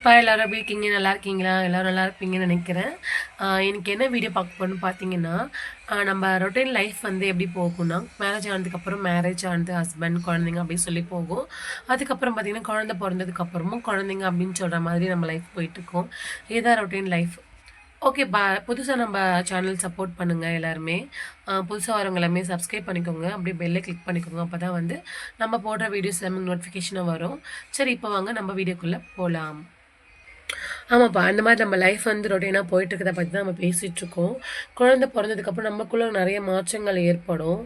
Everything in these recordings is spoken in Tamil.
இப்போ எல்லோரும் எப்படி இருக்கீங்க? நல்லா இருக்கீங்களா? எல்லோரும் நல்லா இருப்பீங்கன்னு நினைக்கிறேன். எனக்கு என்ன வீடியோ பார்க்க போகணும்னு பார்த்தீங்கன்னா நம்ம ரொட்டீன் லைஃப் வந்து எப்படி போகும்னா மேரேஜ் ஆனதுக்கப்புறம் மேரேஜ் ஆனது ஹஸ்பண்ட் குழந்தைங்க அப்படின்னு சொல்லி போகும். அதுக்கப்புறம் பார்த்திங்கன்னா குழந்தை பிறந்ததுக்கப்புறமும் குழந்தைங்க அப்படின்னு சொல்கிற மாதிரி நம்ம லைஃப் போயிட்டுருக்கோம். இதுதான் ரொட்டீன் லைஃப் ஓகே பா புதுசாக நம்ம சேனல் சப்போர்ட் பண்ணுங்கள் எல்லாருமே. புதுசாக வரவங்க எல்லாமே சப்ஸ்கிரைப் பண்ணிக்கோங்க. அப்படியே பெல்லை கிளிக் பண்ணிக்கோங்க. அப்போ தான் வந்து நம்ம போடுற வீடியோஸ் எல்லாமே நோட்டிஃபிகேஷனாக வரும். சரி இப்போ வாங்க நம்ம வீடியோக்குள்ளே போகலாம் ஆமாப்பா அந்த மாதிரி நம்ம லைஃப் வந்து ரொட்டீனாக போயிட்டு இருக்கிறத பற்றி தான் நம்ம பேசிகிட்ருக்கோம் குழந்த குழந்தை பிறந்ததுக்கப்புறம் நமக்குள்ளே நிறைய மாற்றங்கள் ஏற்படும்.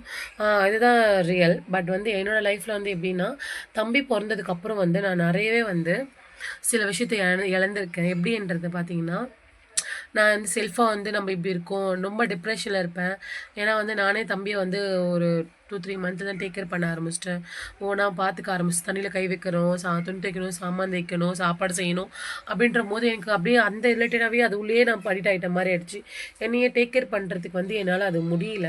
இதுதான் ரியல் பட் வந்து என்னோடய லைஃப்பில் வந்து எப்படின்னா தம்பி பிறந்ததுக்கப்புறம் வந்து நான் நிறையவே வந்து சில விஷயத்தை இழந்திருக்கேன் எப்படின்றது பார்த்தீங்கன்னா நான் வந்து செல்ஃபாக வந்து நம்ம இப்படி இருக்கோம். ரொம்ப டிப்ரெஷனில் இருப்பேன். ஏன்னா வந்து நானே தம்பியை வந்து ஒரு டூ த்ரீ மந்த்து தான் டேக் கேர் பண்ண ஆரம்பிச்சிட்டேன். ஓனா பார்த்துக்க ஆரம்பிச்சு தண்ணியில் கை வைக்கணும் சா துணி தைக்கணும் சாமான் தைக்கணும் சாப்பாடு செய்யணும் அப்படின்ற போது எனக்கு அப்படியே அந்த ரிலேட்டடாகவே அது உள்ளே நான் படிட் ஆகிட்ட மாதிரி ஆயிடுச்சு. என்னையே டேக் கேர் பண்ணுறதுக்கு வந்து என்னால் அது முடியல.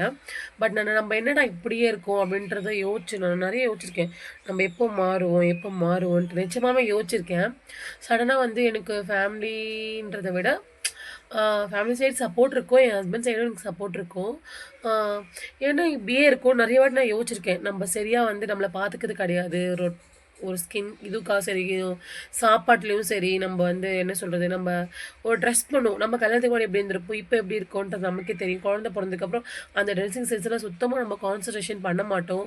பட் நான் நம்ம என்னடா இப்படியே இருக்கோம் அப்படின்றத யோசிச்சு நான் நிறைய யோசிச்சிருக்கேன். நம்ம எப்போ மாறுவோம் எப்போ மாறுவோன்ட்டு நிச்சயமாகவே யோசிச்சிருக்கேன். சடனாக வந்து எனக்கு ஃபேமிலின்றதை விட ஃபேமிலி சைடு சப்போர்ட் இருக்கும். என் ஹஸ்பண்ட் சைடும் எனக்கு சப்போர்ட் இருக்கும். ஏன்னா இப்படியே இருக்கும். நிறைய வாட்டி நான் யோசிச்சிருக்கேன். நம்ம சரியாக வந்து நம்மளை பார்த்துக்கிறது கிடையாது. ஒரு ஒரு ஸ்கின் இதுக்காக சரி சாப்பாட்லேயும் சரி நம்ம வந்து என்ன சொல்கிறது நம்ம ஒரு ட்ரெஸ் பண்ணுவோம் நம்ம கல்யாணத்துக்கு முன்னாடி எப்படி இருந்திருப்போம் இப்போ எப்படி இருக்கோன்றது நமக்கே தெரியும். குழந்தை பிறந்ததுக்கப்புறம் அந்த ட்ரெஸ்ஸிங் சென்ஸ்லாம் சுத்தமாக நம்ம கான்சன்ட்ரேஷன் பண்ண மாட்டோம்.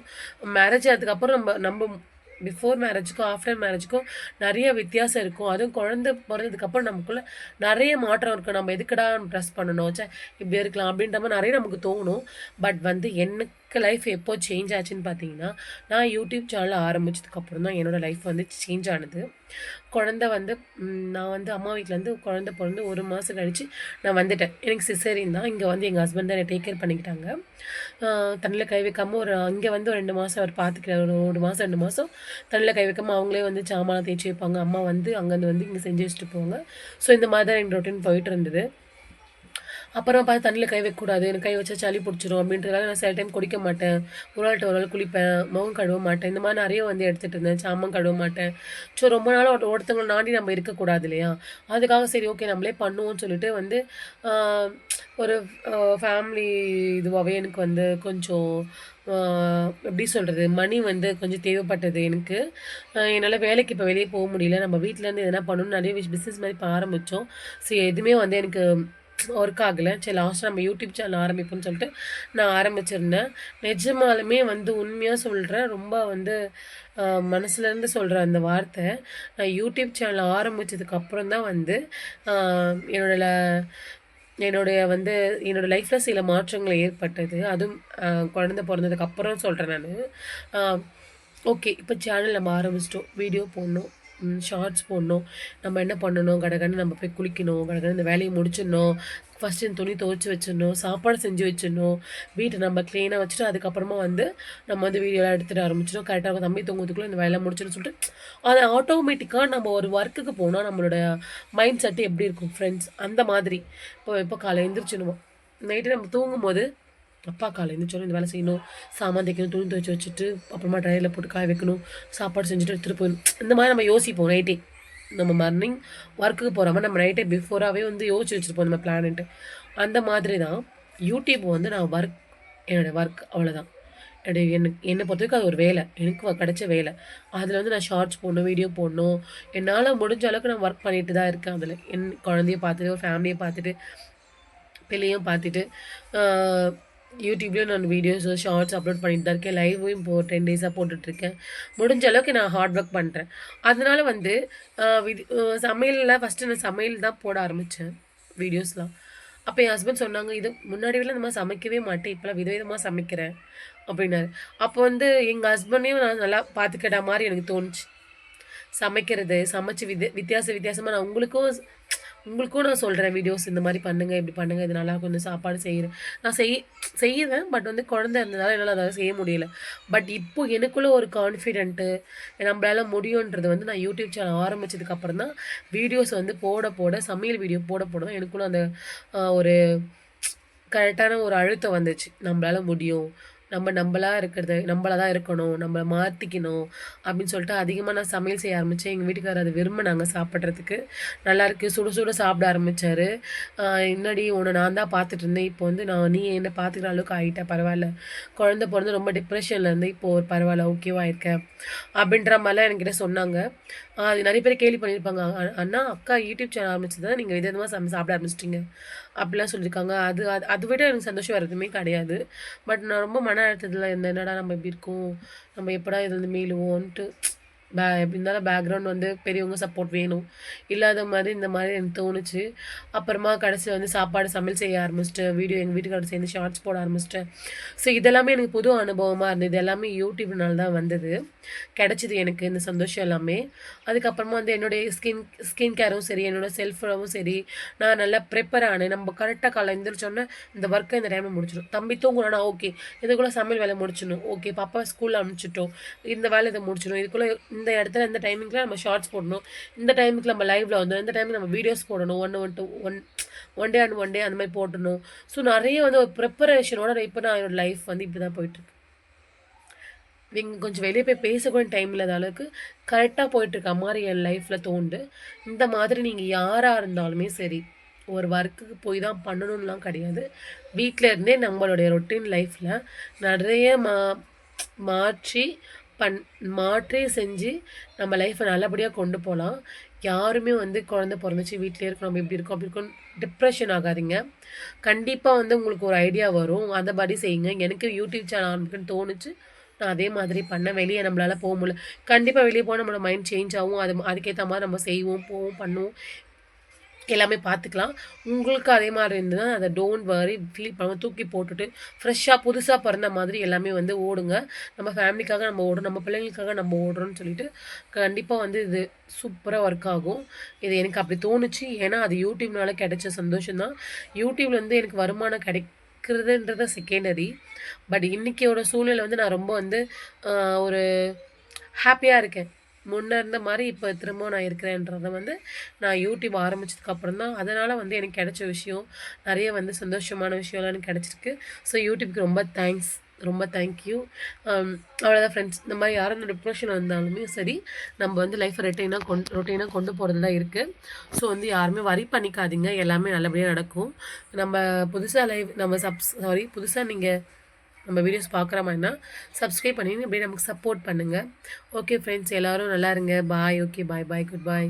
மேரேஜ் ஆனதுக்கப்புறம் நம்ம நம்ம பிஃபோர் மேரேஜுக்கும் ஆஃப்டர் மேரேஜுக்கும் நிறைய வித்தியாசம் இருக்கும். அதுவும் குழந்தை பிறந்ததுக்கப்புறம் நமக்குள்ளே நிறைய மாற்றம் இருக்கும் நம்ம எதுக்குடா ட்ரெஸ் பண்ணணும்? சே இப்படி இருக்கலாம். அப்படின்ற மாதிரி நிறைய நமக்கு தோணும். பட் வந்து என்ன எனக்கு லைஃப் எப்போ சேஞ்ச் ஆச்சுன்னு பார்த்தீங்கன்னா நான் யூடியூப் சேனல் ஆரம்பிச்சதுக்கப்புறம் தான் என்னோடய லைஃப் வந்து சேஞ்ச் ஆனது. குழந்த வந்து நான் வந்து அம்மா வீட்டிலேருந்து குழந்த பிறந்து ஒரு மாதம் கழித்து நான் வந்துட்டேன். எனக்கு சிசரின் தான். இங்கே வந்து எங்கள் ஹஸ்பண்ட் தான் என்னை டேக் கேர் பண்ணிக்கிட்டாங்க தண்ணியில் கை வைக்காமல் ஒரு அங்கே வந்து ஒரு ரெண்டு மாதம் அவர் பார்த்துக்கிறார் ஒரு ஒரு மாதம் ரெண்டு மாதம் தண்ணியில் கை வைக்காமல் அவங்களே வந்து சாமான் தேய்ச்சி வைப்பாங்க. அம்மா வந்து அங்கேருந்து வந்து இங்கே செஞ்சு வச்சுட்டு போவாங்க. ஸோ இந்த மாதிரி தான் எங்கள் ரொட்டீன் போயிட்டு இருந்தது. அப்புறம் பார்த்து தண்ணியில் கை வைக்கக்கூடாது. எனக்கு கை வச்சா சளி பிடிச்சிரும் அப்படின்றதால நான் சில டைம் குடிக்க மாட்டேன். ஒரு நாள்கிட்ட ஒரு நாள் குளிப்பேன். முகம் கழுவ மாட்டேன். இந்த மாதிரி நிறைய வந்து எடுத்துகிட்டு இருந்தேன். சாமான் கழுவ மாட்டேன். ஸோ ரொம்ப நாளாக ஒரு ஒருத்தவங்களை நம்ம இருக்கக்கூடாது இல்லையா? அதுக்காக சரி ஓகே நம்மளே பண்ணுவோம்னு சொல்லிட்டு வந்து ஒரு ஃபேமிலி இதுவாகவே எனக்கு வந்து கொஞ்சம் எப்படி சொல்கிறது மணி வந்து கொஞ்சம் தேவைப்பட்டது எனக்கு. என்னால் வேலைக்கு இப்போ வெளியே போக முடியல. நம்ம வீட்டிலேருந்து எதனா பண்ணணும்னு நிறைய பிஸ்னஸ் மாதிரி இப்போ ஆரம்பித்தோம் ஸோ எதுவுமே வந்து எனக்கு ஒர்க் ஆகலை. சரி லாஸ்ட் நம்ம யூடியூப் சேனல் ஆரம்பிப்போம்னு சொல்லிட்டு நான் ஆரம்பிச்சிருந்தேன். நிஜமாலுமே வந்து உண்மையாக சொல்கிறேன் ரொம்ப வந்து மனசுலேருந்து சொல்கிற அந்த வார்த்தை நான் யூடியூப் சேனல் ஆரம்பித்ததுக்கப்புறம் தான் வந்து என்னோட என்னுடைய வந்து என்னோடய லைஃப்பில் சில மாற்றங்கள் ஏற்பட்டது. அதுவும் குழந்த பிறந்ததுக்கப்புறம் பிறந்ததுக்கு அப்புறம் சொல்கிறேன் நான். ஓகே இப்போ சேனல் நம்ம ஆரம்பிச்சிட்டோம். வீடியோ போடணும். ஷார்ட்ஸ் போடணும். நம்ம என்ன பண்ணணும்? கடகடன்னு நம்ம போய் குளிக்கணும். கடகடன்னு இந்த வேலையை முடிச்சிடணும். ஃபஸ்ட்டு இந்த துணி துவைச்சி வச்சிடணும். சாப்பாடு செஞ்சு வச்சிடணும். வீட்டை நம்ம க்ளீனாக வச்சுட்டு அதுக்கப்புறமா வந்து நம்ம வந்து வீடியோலாம் எடுத்துகிட்டு ஆரம்பிச்சிடும் கரெக்டாக தம்பி தூங்குறதுக்குள்ளே இந்த வேலை முடிச்சுன்னு சொல்லிட்டு அது ஆட்டோமேட்டிக்காக நம்ம ஒரு ஒர்க்குக்கு போனால் நம்மளோட மைண்ட் செட்டு எப்படி இருக்கும் ஃப்ரெண்ட்ஸ் அந்த மாதிரி. இப்போ இப்போ காலை எழுந்திரிச்சிடுவோம் நைட்டு நம்ம தூங்கும் போது அப்பா காலை எழுந்திரிச்சோம் இந்த வேலை செய்யணும் சாமான் தைக்கணும் துணி துவைச்சி வச்சுட்டு அப்புறமா ட்ரையரில் போட்டு காய வைக்கணும் சாப்பாடு செஞ்சுட்டு எடுத்துகிட்டு போயிடணும் இந்த மாதிரி நம்ம யோசிப்போம் நைட்டே நம்ம மார்னிங் ஒர்க்குக்கு போகிறோமா நம்ம நைட்டே பிஃபோராகவே வந்து யோசிச்சு வச்சுருப்போம் நம்ம பிளான்ட்டு அந்த மாதிரி தான் யூடியூப் வந்து நான் ஒர்க் என்னோடய ஒர்க் அவ்வளோதான் என்னுடைய எனக்கு என்னை பொறுத்த வரைக்கும் அது ஒரு வேலை. எனக்கு கிடைச்ச வேலை. அதில் வந்து நான் ஷார்ட்ஸ் போடணும் வீடியோ போடணும். என்னால் முடிஞ்ச அளவுக்கு நான் ஒர்க் பண்ணிட்டு தான் இருக்கேன் அதில். என் குழந்தைய பார்த்துட்டு ஒரு ஃபேமிலியை பார்த்துட்டு பிள்ளையும் பார்த்துட்டு யூடியூப்லேயும் நான் வீடியோஸ் ஷார்ட்ஸ் அப்லோட் பண்ணிட்டு தான் இருக்கேன் லைவும் இப்போது டென் டேஸாக போட்டுட்ருக்கேன். முடிஞ்ச அளவுக்கு நான் ஹார்ட் ஒர்க் பண்ணுறேன் அதனால் வந்து வித் சமையலில் ஃபஸ்ட்டு நான் சமையல் தான் போட ஆரம்பித்தேன் வீடியோஸ்லாம் அப்போ என் ஹஸ்பண்ட் சொன்னாங்க இது முன்னாடி விட இந்த மாதிரி சமைக்கவே மாட்டேன். இப்போலாம் விதவிதமாக சமைக்கிறேன். அப்படின்னாரு. அப்போ வந்து எங்கள் ஹஸ்பண்டையும் நான் நல்லா பார்த்துக்கிட்ட மாதிரி எனக்கு தோணுச்சு. சமைக்கிறது சமைச்சு வித வித்தியாச வித்தியாசமாக நான் உங்களுக்கும் உங்களுக்கும் நான் சொல்கிறேன் வீடியோஸ் இந்த மாதிரி பண்ணுங்க இப்படி பண்ணுங்க இது நல்லா கொஞ்சம் சாப்பாடு செய்கிறேன் நான் செய் செய்வேன் பட் வந்து குழந்தை இருந்ததால் என்னால் அதை செய்ய முடியல. பட் இப்போ எனக்குள்ள ஒரு கான்ஃபிடென்ட்டு நம்மளால முடியுன்றது வந்து நான் யூடியூப் சேனல் ஆரம்பித்ததுக்கப்புறம் தான் வீடியோஸ் வந்து போட போட சமையல் வீடியோ போட போட தான் எனக்குள்ள அந்த ஒரு கரெக்டான ஒரு அழுத்தம் வந்துச்சு. நம்மளால முடியும். நம்ம நம்மளாக இருக்கிறது நம்மளா தான் இருக்கணும் நம்மள மாற்றிக்கணும் அப்படின்னு சொல்லிட்டு அதிகமாக நான் சமையல் செய்ய ஆரம்பித்தேன் எங்கள் வீட்டுக்காரர் அதை விரும்பினாங்க சாப்பிட்றதுக்கு. நல்லாயிருக்கு சுட சுட சாப்பிட ஆரம்பித்தார் என்னடி உன்னை நான் தான் பார்த்துட்டு இருந்தேன். இப்போ வந்து நான் நீ என்னை பார்த்துக்கிற அளவுக்கு ஆகிட்டேன் பரவாயில்ல. குழந்த பிறந்து ரொம்ப டிப்ரெஷனில் இருந்து இப்போ ஒரு பரவாயில்ல ஓகேவா இருக்கேன் அப்படின்ற மாதிரிலாம் என்கிட்ட சொன்னாங்க. அது நிறைய பேர் கேள்வி பண்ணியிருப்பாங்க. அண்ணா அக்கா யூடியூப் சேனல் ஆரம்பிச்சது தான் நீங்கள் விதமாக சமை சாப்பிட ஆரம்பிச்சிட்டிங்க? அப்படிலாம் சொல்லியிருக்காங்க. அது அது அதை விட எனக்கு சந்தோஷம் வரதுமே கிடையாது. பட் நான் ரொம்ப மன அழுத்தத்தில் இந்த என்னடா நம்ம இப்படி இருக்கோம்? நம்ம எப்படா இதுலேருந்து மீளுவோன்ட்டு பே எப்படி இருந்தாலும் பேக்ரவுண்ட் வந்து பெரியவங்க சப்போர்ட் வேணும். இல்லாத மாதிரி இந்த மாதிரி எனக்கு தோணுச்சு. அப்புறமா கடைசியில் வந்து சாப்பாடு சமையல் செய்ய ஆரம்பிச்சிட்டு வீடியோ எங்கள் வீட்டுக்காரர் சேர்ந்து ஷார்ட்ஸ் போட ஆரம்பிச்சிட்டேன். ஸோ இதெல்லாமே எனக்கு புது அனுபவமாக இருந்தது. எல்லாமே யூடியூப்னால தான் வந்தது. கிடச்சிது எனக்கு இந்த சந்தோஷம் எல்லாமே. அதுக்கப்புறமா வந்து என்னுடைய ஸ்கின் ஸ்கின் கேரும் சரி என்னோடய செல்ஃபும் சரி நான் நல்லா ப்ரிப்பேர் ஆனேன். நம்ம கரெக்டாக காலை எழுந்திரிச்சோன்னே இந்த ஒர்க்கை இந்த டைமில் முடிச்சிடும் தம்பி தூங்கணும்னா ஓகே இதுக்குள்ளே சமையல் வேலை முடிச்சிடணும். ஓகே பாப்பா ஸ்கூலில் அனுப்பிச்சிட்டோம். இந்த வேலை இதை முடிச்சிடும் இதுக்குள்ளே இந்த இடத்துல இந்த டைமிங்கில் நம்ம ஷார்ட்ஸ் போடணும். இந்த டைமுக்கு நம்ம லைவில் வந்து இந்த டைமில் நம்ம வீடியோஸ் போடணும். ஒன்று one two one one day and one day அந்த மாதிரி போட்டணும் ஸோ நிறைய வந்து ஒரு ப்ரிப்பரேஷனோட இப்போ நான் என்னோடய லைஃப் வந்து இப்படி தான் போயிட்டுருக்கு இங்கே கொஞ்சம் வெளியே போய் பேசக்கூட டைம் இல்லாத அளவுக்கு கரெக்டாக போயிட்டுருக்க மாதிரி என் லைஃப்பில் தோண்டு. இந்த மாதிரி நீங்கள் யாராக இருந்தாலுமே சரி ஒரு ஒர்க்குக்கு போய் தான் பண்ணணும்லாம் கிடையாது. வீட்டில் இருந்தே நம்மளுடைய ரொட்டீன் லைஃப்பில் நிறைய மா மாற்றி பண் மாற்றே செஞ்சு நம்ம லைஃப்பை நல்லபடியாக கொண்டு போகலாம் யாருமே வந்து குழந்த பிறந்துச்சு வீட்டிலே இருக்கணும் நம்ம இப்படி இருக்கோம் அப்படி இருக்கோம் டிப்ரெஷன் ஆகாதீங்க. கண்டிப்பாக வந்து உங்களுக்கு ஒரு ஐடியா வரும். அதை படி செய்யுங்க. எனக்கு யூடியூப் சேனல் ஆரம்பிக்குன்னு தோணுச்சு. நான் அதே மாதிரி பண்ணேன். வெளியே நம்மளால் போக முடியல. கண்டிப்பாக வெளியே போனால் நம்மளோட மைண்ட் சேஞ்ச் ஆகும். அது அதுக்கேற்ற மாதிரி நம்ம செய்வோம் போவோம் பண்ணுவோம். எல்லாமே பார்த்துக்கலாம் உங்களுக்கு அதே மாதிரி இருந்ததுன்னா அதை டோன்ட் வரி ஃபீல் பண்ணாமல் தூக்கி போட்டுட்டு ஃப்ரெஷ்ஷாக புதுசாக பிறந்த மாதிரி எல்லாமே வந்து ஓடுங்க. நம்ம ஃபேமிலிக்காக நம்ம ஓடுறோம் நம்ம பிள்ளைங்களுக்காக நம்ம ஓடுறோம்னு சொல்லிட்டு கண்டிப்பாக வந்து இது சூப்பராக ஒர்க் ஆகும். இது எனக்கு அப்படி தோணுச்சு. ஏன்னா அது யூடியூப்னால கிடைச்ச சந்தோஷம் தான் யூடியூப்லேருந்து எனக்கு வருமானம் கிடைக்கிறதுன்றத செகண்டரி பட் இன்றைக்கியோட சூழ்நிலை வந்து நான் ரொம்ப வந்து ஒரு ஹாப்பியாக இருக்கேன். முன்னே இருந்த மாதிரி இப்போ திரும்ப நான் இருக்கிறேன்றதை வந்து நான் யூடியூப் ஆரம்பிச்சதுக்கப்புறம் தான். அதனால் வந்து எனக்கு கிடைச்ச விஷயம் நிறைய வந்து சந்தோஷமான விஷயம்லாம் எனக்கு கிடச்சிருக்கு. ஸோ யூடியூப்க்கு ரொம்ப தேங்க்ஸ் ரொம்ப தேங்க்யூ அவ்வளோதான் ஃப்ரெண்ட்ஸ் இந்த மாதிரி யாரும் டிப்ரெஷன் வந்தாலுமே சரி நம்ம வந்து லைஃப்பை ரொட்டீனாக கொண்டு ரொட்டீனாக கொண்டு போகிறது தான் இருக்குது ஸோ வந்து யாருமே வரி பண்ணிக்காதீங்க. எல்லாமே நல்லபடியாக நடக்கும். நம்ம புதுசாக லைவ் நம்ம சப்ஸ் சாரி புதுசாக நீங்கள் நம்ம வீடியோஸ் பார்க்குற மாதிரினா சப்ஸ்கிரைப் பண்ணி அப்படியே நமக்கு சப்போர்ட் பண்ணுங்கள் ஓகே ஃப்ரெண்ட்ஸ் எல்லோரும் நல்லா இருங்க. Bye okay bye bye good பாய்